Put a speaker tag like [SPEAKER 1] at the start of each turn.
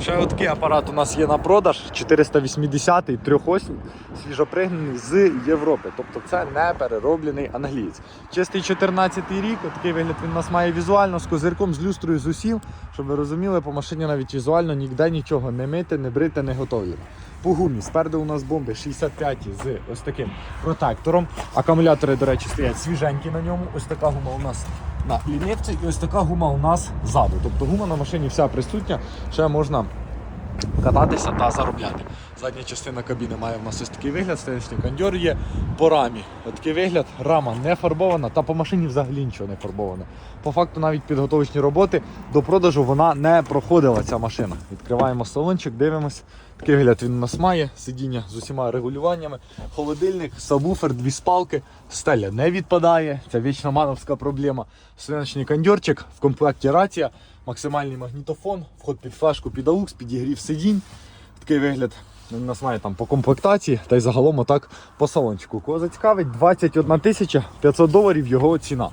[SPEAKER 1] Ще такий апарат у нас є на продаж 480-й трьохосний, свіжопригнаний з Європи. Тобто це не перероблений англієць. Чистий 14-й рік, такий вигляд він у нас має візуально з козирком, з люстрою, з усім. Щоб ви розуміли, по машині навіть візуально ніде нічого не мити, не брити, не готовлено. По гумі спереду у нас бомби 65 з ось таким протектором. Акумулятори, до речі, стоять свіженькі на ньому. Ось така гума у нас на лінівці і ось така гума у нас ззаду. Тобто гума на машині вся присутня, ще можна кататися та заробляти. Задня частина кабіни має в нас ось такий вигляд, стенчний кондьор є по рамі. Ось такий вигляд, рама не фарбована, та по машині взагалі нічого не фарбоване. По факту навіть підготовчні роботи до продажу вона не проходила ця машина. Відкриваємо салончик, дивимось. Такий вигляд він у нас має, сидіння з усіма регулюваннями, холодильник, сабвуфер, дві спалки, стеля не відпадає, це вічна мановська проблема. Свиночний кондьорчик, в комплекті рація, максимальний магнітофон, вход під флешку, під AUX, підігрів сидінь. Такий вигляд він у нас має там по комплектації та й загалом отак по салончику. Кого зацікавить 21 тисяча 500 доларів його ціна.